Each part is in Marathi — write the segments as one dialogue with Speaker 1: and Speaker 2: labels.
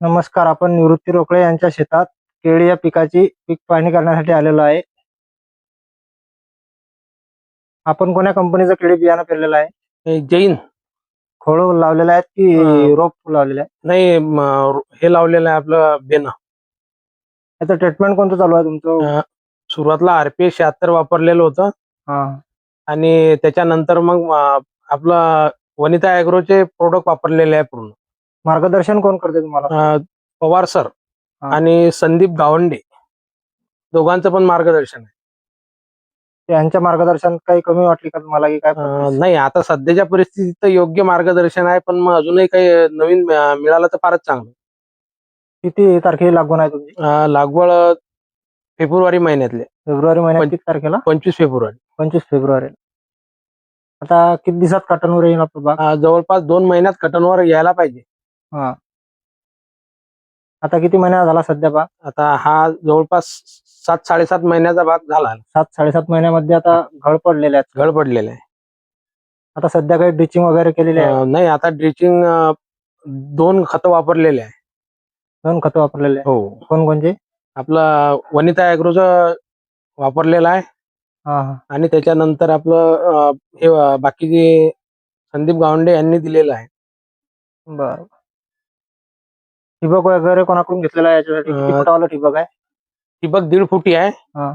Speaker 1: नमस्कार आपण निवृत्ती रोकडे यांच्या शेतात केळी या पिकाची पीक पाहणी करण्यासाठी आलेलो आहे. आपण कोण्या कंपनीचं केळी बियाणं पेरलेलं आहे?
Speaker 2: हे जैन.
Speaker 1: खोळ लावलेले आहेत की रोप लावलेले आहे
Speaker 2: नाही म, हे लावलेलं आहे आपलं बेन.
Speaker 1: याचं ट्रीटमेंट कोणतं चालू आहे तुमचं?
Speaker 2: सुरुवातला आरपीए शहात्तर वापरलेलं होतं.
Speaker 1: हा.
Speaker 2: आणि त्याच्यानंतर मग अं, आपलं वनिता ॲग्रोचे प्रोडक्ट वापरलेले आहे पूर्ण.
Speaker 1: मार्गदर्शन कोण करते तुम्हाला?
Speaker 2: अं, पवार सर
Speaker 1: हा.
Speaker 2: आणि संदीप गावंडे. दोघांचं पण मार्गदर्शन आहे.
Speaker 1: यांच्या मार्गदर्शन काही कमी वाटली का तुम्हाला की काय
Speaker 2: अं, नाही आता सध्याच्या परिस्थितीत तर योग्य मार्गदर्शन आहे पण मग अजूनही काही नवीन अं, मिळालं तर फारच चांगलं.
Speaker 1: किती तारखेला लागवण आहे तुमची?
Speaker 2: अं, लागवड फेब्रुवारी महिन्यातले.
Speaker 1: फेब्रुवारी महिन्यात
Speaker 2: पंच-
Speaker 1: किती तारखेला?
Speaker 2: पंचवीस फेब्रुवारी.
Speaker 1: पंचवीस फेब्रुवारी. आता किती दिवसात काटनवर येईल आपला बाग
Speaker 2: अं, जवळपास दोन महिन्यात कटनवर यायला पाहिजे.
Speaker 1: हा. आता किती महिना झाला सध्या बाग
Speaker 2: आता हा जवळपास सात साडेसात महिन्याचा भाग झाला.
Speaker 1: सात साडेसात महिन्यामध्ये आता घड पडलेले आहेत
Speaker 2: घड पडलेला आहे.
Speaker 1: आता सध्या काही ड्रिचिंग वगैरे केलेली आहे?
Speaker 2: अं, नाही आता ड्रिचिंग दोन खत वापरलेले आहे.
Speaker 1: दोन खतं वापरलेले
Speaker 2: हो.
Speaker 1: कोणकोणचे
Speaker 2: आपलं वनिता ॲग्रोचं वापरलेलं आहे.
Speaker 1: हा हा.
Speaker 2: आणि त्याच्यानंतर आपलं अं, हे अं, बाकीचे संदीप गावंडे यांनी दिलेलं आहे.
Speaker 1: बर. ठिबक वगैरे कोणाकडून घेतलेला आहे याच्यासाठी? किती
Speaker 2: अं,
Speaker 1: फुटावाला ठिबक आहे?
Speaker 2: ठिबक दीड फुटी आहे.
Speaker 1: हा.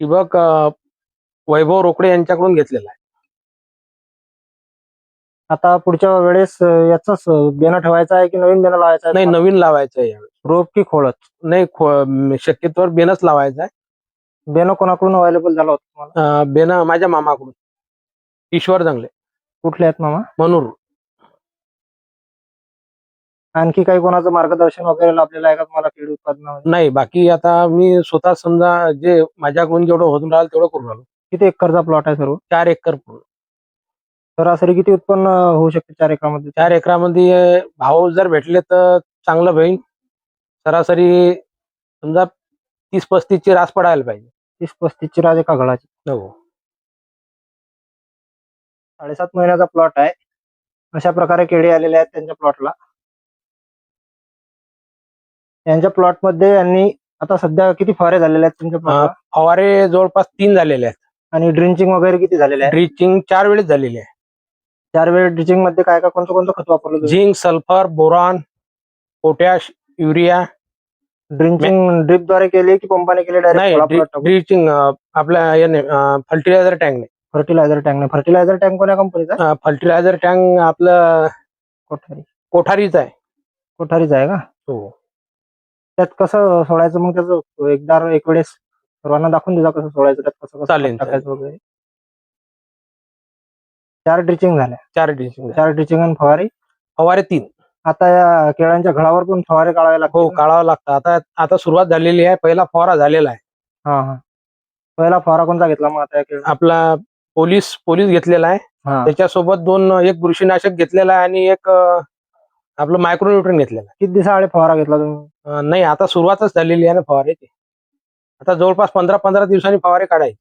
Speaker 2: ठिबक अं, वैभव रोकडे यांच्याकडून घेतलेला आहे.
Speaker 1: आता पुढच्या वेळेस याच बेणं ठेवायचं आहे की नवीन बेणं लावायचं
Speaker 2: नाही
Speaker 1: आहे
Speaker 2: नवीन लावायचं आहे यावेळी
Speaker 1: रोप की खोळत
Speaker 2: नाही खो- शक्यतोवर बेनच लावायचं आहे.
Speaker 1: बेणं कोणाकडून अवेलेबल झालं होतं तुम्हाला?
Speaker 2: अं, बेन माझ्या मामाकडून. ईश्वर जंगले.
Speaker 1: कुठले आहेत मामा?
Speaker 2: मनूर.
Speaker 1: आणखी काही कोणाचं मार्गदर्शन वगैरे लाभलेलं आहे का तुम्हाला केळी उत्पादनामध्ये?
Speaker 2: नाही बाकी आता मी स्वतः समजा जे माझ्याकडून जेवढं होऊन राहिलं तेवढं करून राहिलो.
Speaker 1: किती एकरचा प्लॉट आहे सर्व?
Speaker 2: चार एकर पूर्ण.
Speaker 1: सरासरी किती उत्पन्न होऊ शकते चार एकरामध्ये?
Speaker 2: चार एकरामध्ये भाव जर भेटले तर चांगलं होईल. सरासरी समजा तीस पस्तीसची रास पडायला पाहिजे.
Speaker 1: तीस पस्तीसची राज एका घडाची
Speaker 2: हो.
Speaker 1: साडेसात महिन्याचा प्लॉट आहे. अशा प्रकारे केळी आलेले आहेत त्यांच्या प्लॉटला यांच्या प्लॉटमध्ये यांनी आता सध्या किती फवारे झालेले आहेत तुमच्या
Speaker 2: फवारे जवळपास तीन झालेले आहेत.
Speaker 1: आणि ड्रिंचिंग वगैरे किती झालेले आहे
Speaker 2: ड्रिचिंग चार वेळेस झालेली आहे.
Speaker 1: चार वेळ ड्रिचिंगमध्ये काय काय कोणतं कोणतं खत वापरलं
Speaker 2: zinc sulphur boron potash urea
Speaker 1: drenching ड्रिपद्वारे केली की पंपाने केली
Speaker 2: नाही
Speaker 1: डायरेक्ट
Speaker 2: ड्रिचिंग आपल्या याने फर्टिलायझर टँकने
Speaker 1: फर्टिलायझर टँक फर्टिलायझर टँक कोण्या कंपनीचा
Speaker 2: फर्टिलायझर टँक आपलं
Speaker 1: कोठारी.
Speaker 2: कोठारीच आहे.
Speaker 1: कोठारीचा आहे का?
Speaker 2: हो.
Speaker 1: त्यात कसं सोडायचं? मग त्याचं एकदा एक वेळेस सर्वांना दाखवून देजा कसं सोडायचं? त्यात कसं कसं
Speaker 2: चालेल,
Speaker 1: टाकायचं वगैरे. चार ड्रिचिंग झाल्या.
Speaker 2: चार ड्रिचिंग
Speaker 1: चार ड्रिचिंग आणि फवारी.
Speaker 2: फवारे तीन.
Speaker 1: आता या केळांच्या घडावर पण फवारे काढावे
Speaker 2: हो
Speaker 1: लागतील ना?
Speaker 2: काढावं लागतं. आता आता सुरुवात झालेली आहे. पहिला फवारा झालेला आहे.
Speaker 1: हा हा. पहिला फवारा कोणता घेतला मग आता या केळी
Speaker 2: आपला पोलीस पोलीस घेतलेला आहे.
Speaker 1: हा.
Speaker 2: त्याच्यासोबत दोन एक बुरशीनाशक घेतलेला आहे आणि एक अं, आपलं मायक्रोन्युट्रन घेतलेलं.
Speaker 1: किती दिवसाआडे फवारा घेतला तुम्ही?
Speaker 2: अं, नाही आता सुरुवातच झालेली आहे ना फवाऱ्याची आता जवळपास पंधरा पंधरा दिवसांनी फवारे काढायचे.